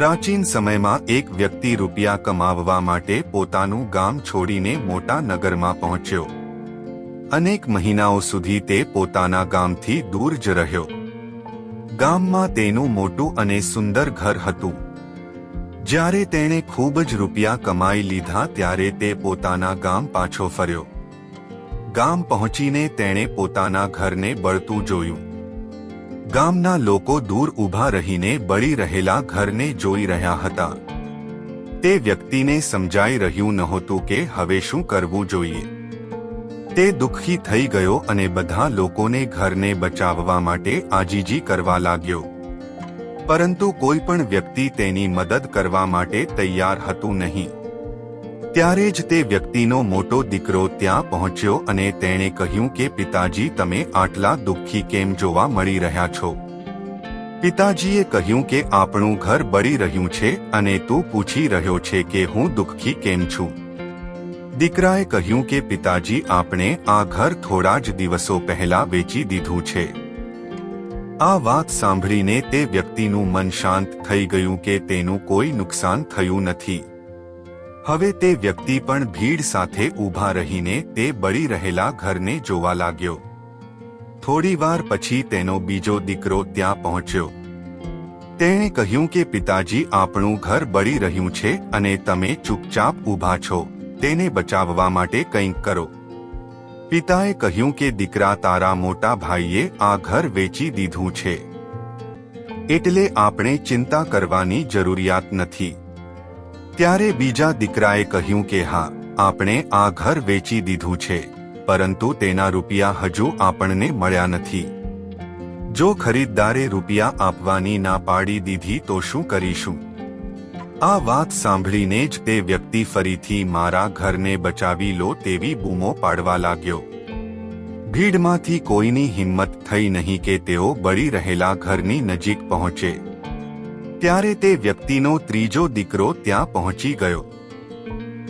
પ્રાચીન સમયમાં એક વ્યક્તિ રૂપિયા કમાવવા માટે પોતાનું ગામ છોડીને મોટા નગરમાં પહોંચ્યો. અનેક મહિનાઓ સુધી તે પોતાના ગામથી દૂર જ રહ્યો. ગામમાં તેનું મોટું અને સુંદર ઘર હતું. જ્યારે તેણે ખૂબ જ રૂપિયા કમાઈ લીધા ત્યારે તે પોતાના ગામ પાછો ફર્યો. ગામ પહોંચીને તેણે પોતાના ઘરને બળતું જોયું. ગામના લોકો દૂર ઊભા રહીને બળી રહેલા ઘરને જોઈ રહ્યા હતા. તે વ્યક્તિને સમજાઈ રહ્યું નહોતું કે હવે શું કરવું જોઈએ. તે દુઃખી થઈ ગયો અને બધા લોકોને ઘરને બચાવવા માટે આજીજી કરવા લાગ્યો. પરંતુ કોઈ પણ વ્યક્તિ તેની મદદ કરવા માટે તૈયાર હતું નહીં. ત્યારે જ તે વ્યક્તિનો મોટો દીકરો ત્યાં પહોંચ્યો અને તેણે કહ્યું કે, પિતાજી, તમે આટલા દુઃખી કેમ જોવા મળી રહ્યા છો? પિતાજીએ કહ્યું કે, આપણું ઘર બળી રહ્યું છે અને તું પૂછી રહ્યો છે કે હું દુઃખી કેમ છું? દીકરાએ કહ્યું કે, પિતાજી, આપણે આ ઘર થોડા જ દિવસો પહેલા વેચી દીધું છે. આ વાત સાંભળીને તે વ્યક્તિનું મન શાંત થઈ ગયું કે, તેનું કોઈ નુકસાન થયું નથી. હવે તે વ્યક્તિ પણ ભીડ સાથે ઊભા રહીને તે બળી રહેલા ઘરને જોવા લાગ્યો. થોડીવાર પછી તેનો બીજો દીકરો ત્યાં પહોંચ્યો. તેણે કહ્યું કે, પિતાજી, આપણું ઘર બળી રહ્યું છે અને તમે ચૂપચાપ ઊભા છો. તેને બચાવવા માટે કંઈક કરો. પિતાએ કહ્યું કે, દીકરા, તારા મોટા ભાઈએ આ ઘર વેચી દીધું છે. એટલે આપણે ચિંતા કરવાની જરૂરિયાત નથી. ત્યારે બીજા દીકરાએ કહ્યું કે, હા, આપણે આ ઘર વેચી દીધું છે, પરંતુ તેના રૂપિયા હજુ આપણને મળ્યા નથી. જો ખરીદદારે રૂપિયા આપવાની ના પાડી દીધી તો શું કરીશું? આ વાત સાંભળીને જ તે વ્યક્તિ ફરીથી મારા ઘરને બચાવી લો તેવી બૂમો પાડવા લાગ્યો. ભીડમાંથી કોઈની હિંમત થઈ નહીં કે તેઓ બળી રહેલા ઘરની નજીક પહોંચે. ત્યારે તે વ્યક્તિનો ત્રીજો દીકરો ત્યાં પહોંચી ગયો.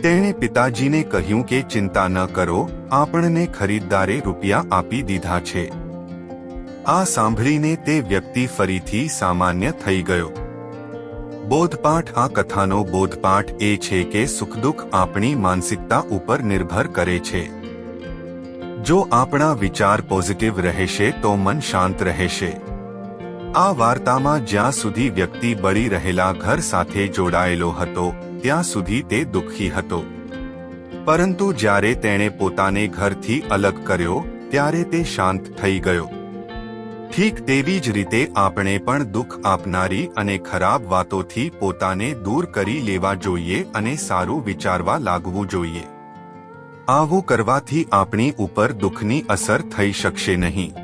તેણે પિતાજીને કહ્યું કે ચિંતા ન કરો, આપણને ખરીદદારે રૂપિયા આપી દીધા છે. આ સાંભળીને તે વ્યક્તિ ફરીથી સામાન્ય થઈ ગયો. બોધપાઠ આ કથાનો બોધપાઠ એ છે કે સુખદુઃખ આપણી માનસિકતા ઉપર નિર્ભર કરે છે. જો આપણા વિચાર પોઝિટિવ રહેશે તો મન શાંત રહેશે. આ વાર્તામાં જ્યાં સુધી વ્યક્તિ બળી રહેલા ઘર સાથે જોડાયેલો હતો, ત્યાં સુધી તે દુઃખી હતો. પરંતુ જ્યારે તેણે પોતાને ઘરથી અલગ કર્યો, ત્યારે તે શાંત થઈ ગયો. ઠીક તેવી જ રીતે આપણે પણ દુઃખ આપનારી અને ખરાબ વાતોથી પોતાને દૂર કરી લેવા જોઈએ અને સારું વિચારવા લાગવું જોઈએ. આવું કરવાથી આપણી ઉપર દુઃખની અસર થઈ શકશે નહીં.